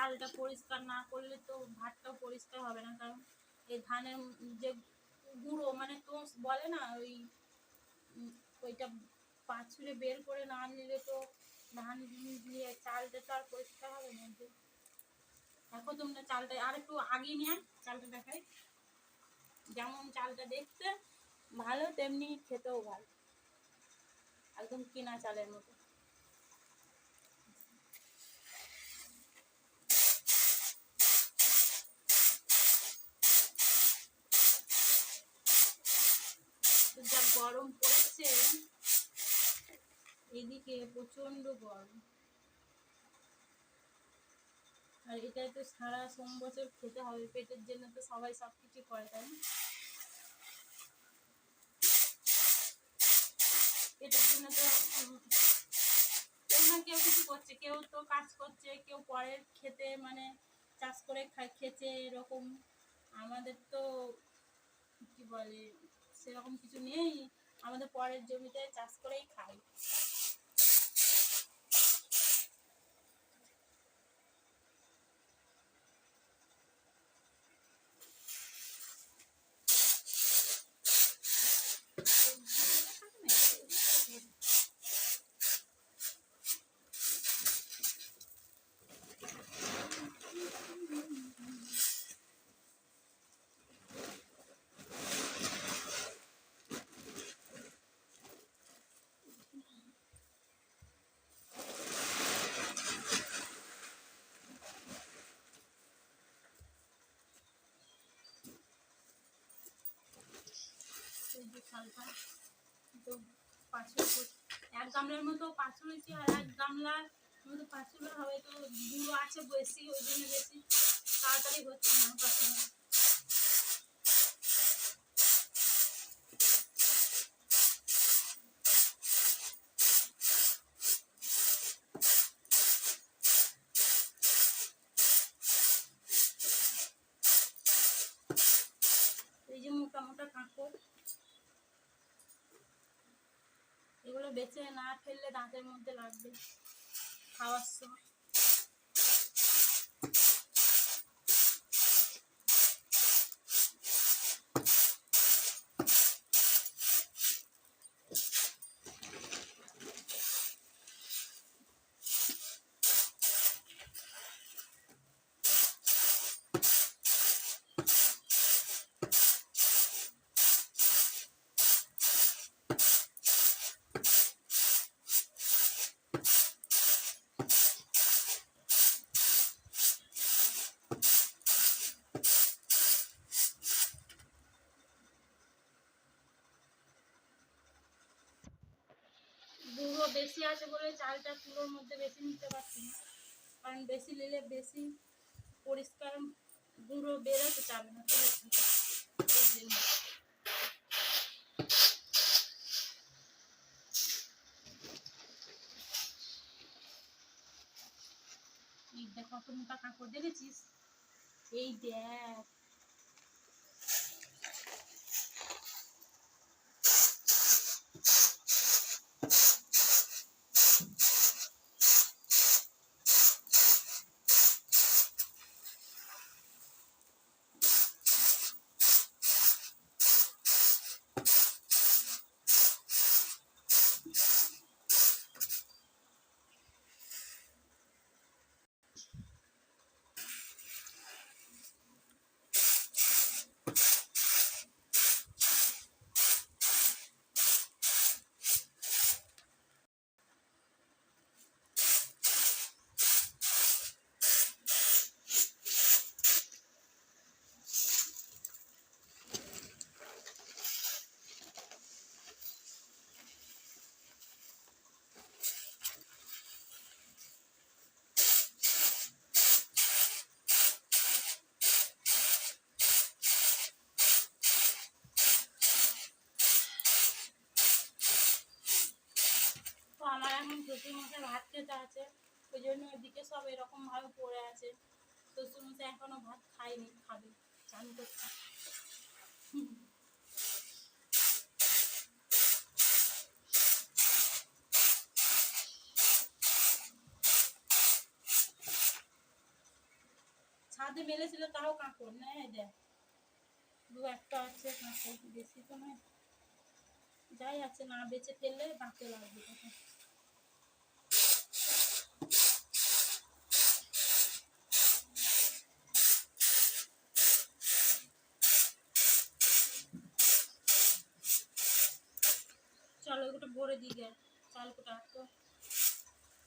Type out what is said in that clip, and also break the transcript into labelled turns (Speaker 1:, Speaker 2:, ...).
Speaker 1: চালটা পরিষ্কার না করলে তো ভাতটাও পরিষ্কার হবে না, কারণ এই ধানের যে গুঁড়ো মানে তো বলে না, ওই ওইটা পাঁচুরে বের করে না নিলে তো ধান দিয়ে চালটা তো আর পরিষ্কার হবে না দেখো তোমরা চালটা, আর একটু আগে নিয়ে চালটা দেখাই। যেমন চালটা দেখতে ভালো, তেমনি খেতেও ভালো, একদম কিনা চালের মতো। গরম পড়েছে। এদিকে প্রচণ্ড গরম। আর এটাই তো সারা সোম বছর খেতে হবে, পেটের জন্য তো সবাই সব কিছু করে, তাই না? পেটের জন্য তো কেউ না কেউ কিছু করছে, কেউ তো কাজ করছে, কেউ পরের খেতে মানে চাষ করে খেছে এরকম। আমাদের তো, কি বলে সেরকম কিছু নেই আমাদের পরের জমিতে চাষ করেই খাই। যে চালটা তো পাঁচুর এক গামলার মতো পাঁচু হয়েছে আর এক গামলার মতো পাঁচুর হবে তো গুঁড়ো আছে বেশি ওই জন্য বেশি তাড়াতাড়ি হচ্ছে না পাঁচুর এই যে মোটা মোটা কাঁকড় এগুলো বেছে না ফেললে দাঁতের মধ্যে লাগবে। খাওয়ার সময় গুঁড়ো বেশি আছে বলে চালটা তুলোর মধ্যে বেশি নিতে পারছি না। কারণ বেশি নিলে বেশি পরিষ্কার গুঁড়ো বেরোতে চাবে না দেখ কত মোটা কাঁকড় দেখেছিস? এই দেখ তো আমার এখন শ্বশুর মশাই ভাত খেতে আছে, ওই জন্য ওইদিকে সব এরকম ভাবে পড়ে আছে। শ্বশুর মশাই এখনও ভাত খায়নি, খাবে, চান করছে। ছাদে মেলেছিল তাও কাঁকড় নেয় দেখ। দু একটা আছে কাঁকড়, বেশি তো নয়। যাই আছে, না বেঁচে ফেললে বাঁচতে লাগবে তখন। ভরে দিই গে চাল কোটা তো